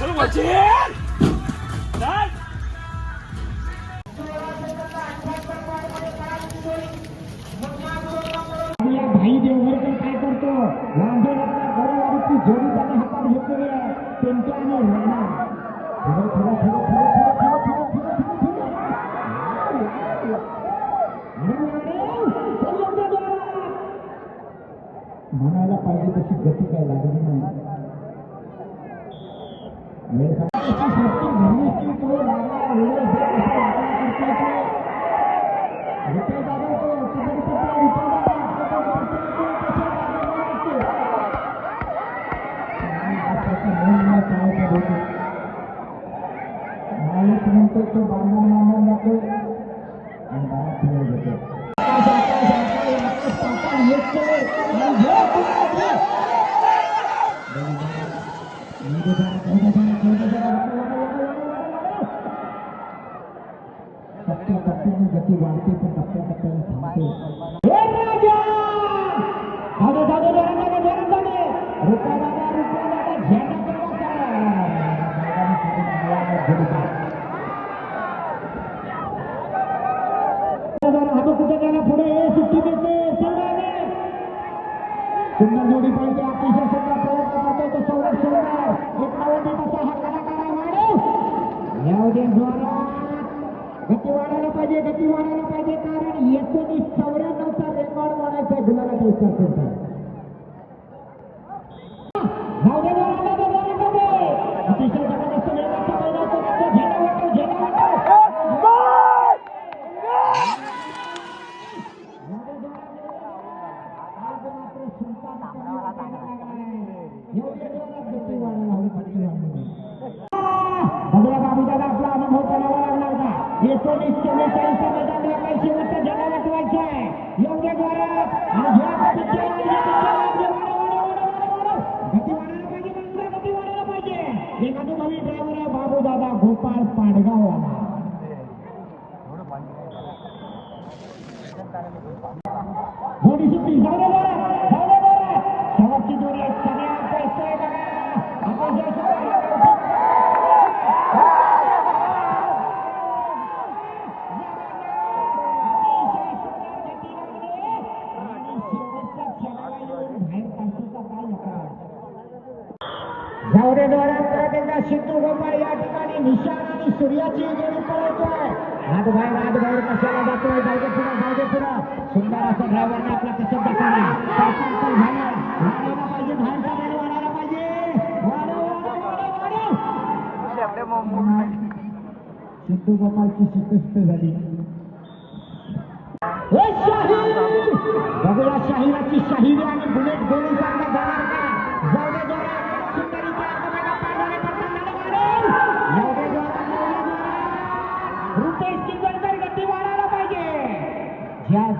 চলো বলছি भाई देवर का काय करतो रांधेरत्न गरवाडीची जोडी त्याने हातात घेतलेली आहे त्यांच्या आणि राणा थोडं थोडं थोडं थोडं Thank you. चौऱ्याण्णवचा रेकॉर्ड मारायचा गुलाला पुरस्कार करतात एकोणीस चव्वेचाळीस आहे. बाबू दादा पाडगाव थोडीशी धावरेद्वारा सिद्धू गोपाळ या ठिकाणी निशाण आणि सूर्याची जोडी पळवतोय. हात बाहेर कशाला जातोय? जायचे पुढे जायचे पुढे सुंदर असा ड्रायव्हरने आपला कसं दाखवला. सिद्धू गोपाळची शिकस्त झाली. बघूया शाहिराची शाहिरी आणि बुलेट गोळी चांगला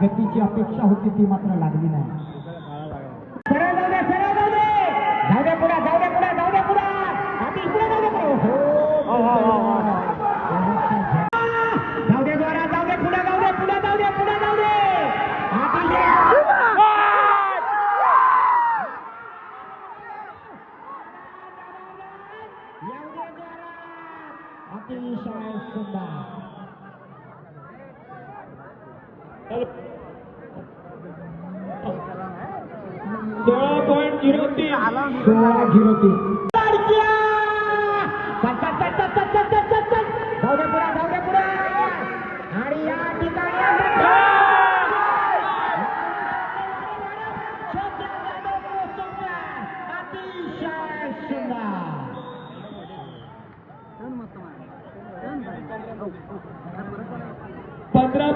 गतीची अपेक्षा होती ती मात्र लागली नाही सरळ जाऊ दे सरळ जाऊ दे जाऊ दे पुढे जाऊ दे पुढे जाऊ दे पुढे आधी इकडे जाऊ दे पुढे हो जाऊ दे जोरात जाऊ दे पुढे जाऊ दे पुढे जाऊ दे पुढे जाऊ दे अतिशय येऊ दे जोरात. अतिशय सुंदर सोळा पॉईंट झिरो तीन. सोळा झिरो तीन. आणि या ठिकाणी पंधरा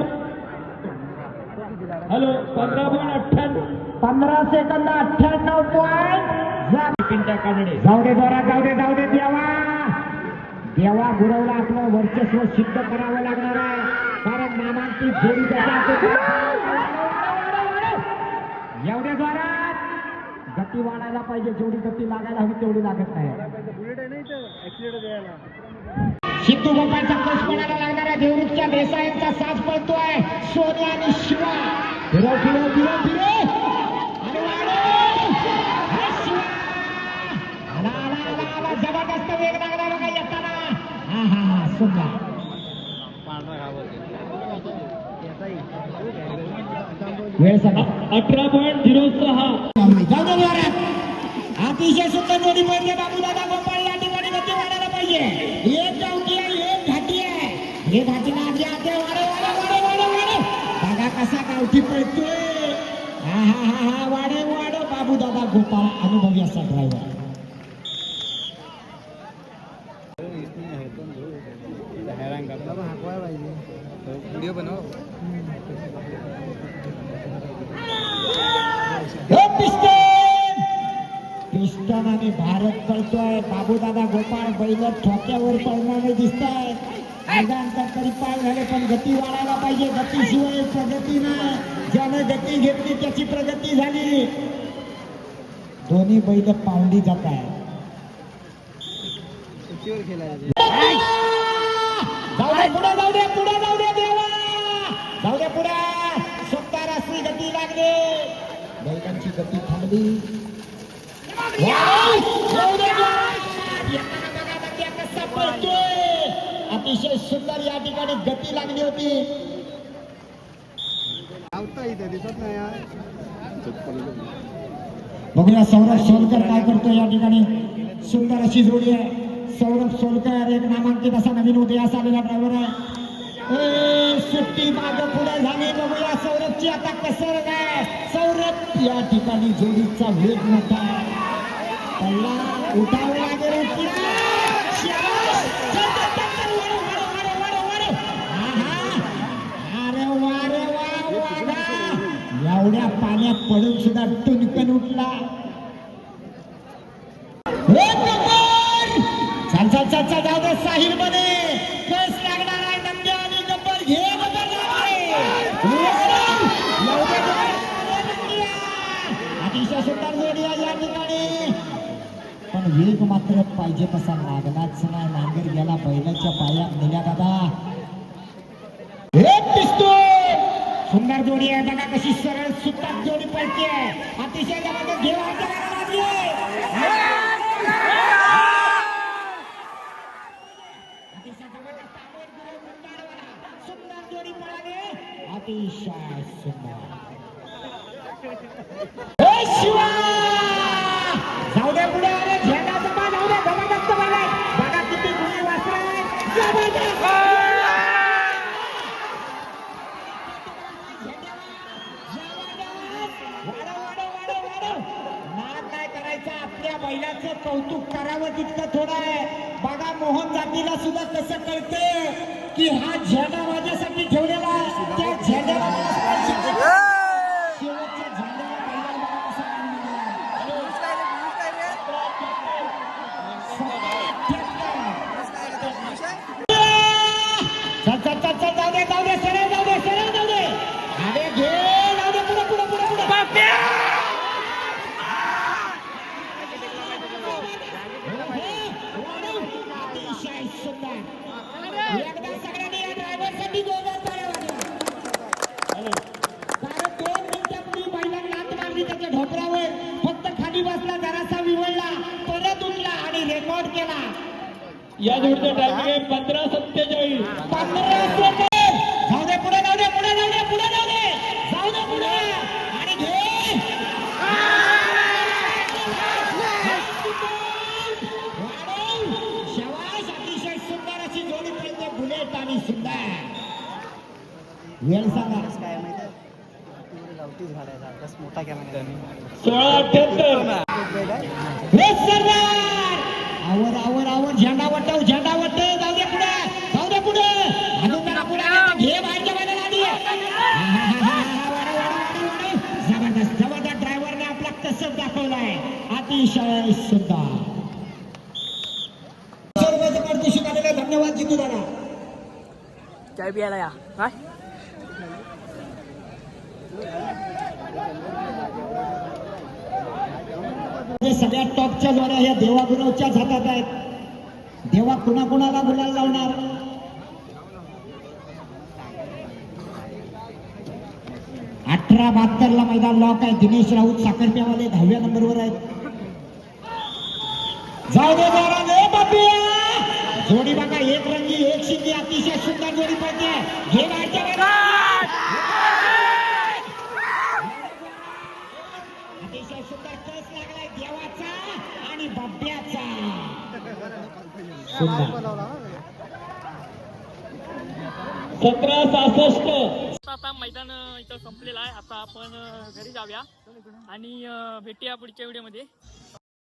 हॅलो पंधरा पॉईंट अठ्ठ्याण्णव. पंधरा सेकंद अठ्ठ्याण्णव पॉईंट पिंट्या कानडे जाऊ दे जोरात जाऊ दे जाऊ दे देवा. देवा गुरवला आपलं वर्चस्व सिद्ध करावं लागणार आहे. कारण नामांची जोडी एवढ्या जोरात गती वाढायला पाहिजे जेवढी गती लागायला हवी तेवढी लागत नाही. सिद्धू गोपाळचा कस पडायला लागणार आहे. देवरूपच्या देसाईंचा साज पळतोय. सोन्या आणि शिवा. फिरव फिरव फिरव फिरव आणि वाढव. हा शिवा आला आला आला आला जबरदस्त जबरदस्त वेग लागला बघा येताना हा हा हा सुंदर वेळ सगळा अठरा पॉईंट झिरो सहा. अतिशय सुंदर जोडी पडली. बाबूदादा गोपाळ या ठिकाणी गती वाढायला पाहिजे. एक गावठी आहे एक घाटी आहे. हे घाटीला आधी आते वाढे वाढे वाढे वाढे वाढे बघा कसा गावठी पळतोय हा हा हा हा वाढे वाढे बाबूदादा गोपाळ अनुभवी असा ड्रायव्हर व्हिडिओ बनव. पिस्टन आणि भारत पळतोय बाबूदादा गोपाळ बैल ठोक्यावर पळणारे दिसत आहेत मैदानचा तरी पाय झाले पण गती वाढायला पाहिजे. गतीशिवाय प्रगती नाही. ज्यानं गती घेतली त्याची प्रगती झाली. दोन्ही बैल पावली जात आहे जाऊ दे पुढे जाऊ दे पुढे जाऊ जाऊ दे पुढे. राष्ट्री गती लागली. बैलांची गती थांबली. अतिशय सुंदर या ठिकाणी गती लागली होती. दिसत नाही बघूया सौरभ सोलकर काय करतो या ठिकाणी. सुंदर अशी जोडी आहे. सौरभ सोलकर एक नामांकित असा नवीन उदयास आलेला ड्रायव्हर आहे. सुट्टी माग पुढे झाली. बघूया सौरभची आता कसर काय सौरभ या ठिकाणी जोडीचा वेग मोठा आहे. पहिला उठावं लागेल. अरे वा रे वा वाघा. एवढ्या पाण्यात पडून सुद्धा टुनकन उठला. चाल चाल चाल चाल जाऊ दे साहिलमध्ये एक मात्र पाहिजे तसा लागलाच नाही नांगर गेला बैलाच्या पायात नेल्या दादा. एक पिस्तूल सुंदर जोडी आहे. बघा कशी सरळ सुतार जोडी पडते अतिशय जबरदस्त घेऊन अतिशय सुंदर जोडी पळाली. अतिशय सुंदर. ए बैलाचं कौतुक करावं तितकं थोडं आहे. बघा मोहन जातीला सुद्धा कसं कळते की हा झेंडा माझ्यासाठी ठेवलेला आहे. त्या झेंड्याला अतिशय सुंदर एकदा सगळ्यांनी या ड्रायव्हरसाठी जोरदार टाळ्या वाजवा. कारण दोन मिनिटात मी लात मारली त्याच्या ढोपरावर फक्त खाली बसला जरासा विवळला परत उठला आणि रेकॉर्ड केला या जोडीचं टायमिंग आहे पंधरा सत्तेचाळीस पंधरा सेकंद. जाऊ दे पुढे जाऊ दे पुढे जाऊ दे पुढे जाऊ दे जाऊ दे पुढे आणि घे वाढव. शाबास, अतिशय सुंदर अशी जोडी पडते बुलेट आणि सुंदर वेळ सांगा काय माहिती गावठीच घालायचा आकाश मोठा कॅमेरा सोळा अठ्याहत्तर सरदार आवर आवर आवर. झेंडा वटव झेंडा वटव. जाऊ दे पुढे जाऊ दे पुढे. अजून जरा पुढे घे बाहेरच्या बाहेर आली जबरदस्त जबरदस्त ड्रायव्हरने आपला कसब दाखवलाय. अतिशय आलेले धन्यवाद जितू दादा. चाय प्यायला या? काय हे सगळ्यात टॉपच्या जोड्या या देवा हातात आहेत. देवा कुणाकुणाला गुलाल लावणार? अठरा बहात्तरला मैदान लॉक आहे. दिनेश राऊत साखरप्यावाले दहाव्या नंबरवर आहेत. जाऊ दे जोडी बघा एक रंगी एक शिंगी अतिशय सुंदर जोडी गाडीच्या गाड्या. अतिशय सुंदर आणि व्हिडिओ. सतरा सहासष्ट. आता मैदान इथं संपलेलं आहे. आता आपण घरी जाऊया. आणि भेटूया पुढच्या व्हिडिओमध्ये.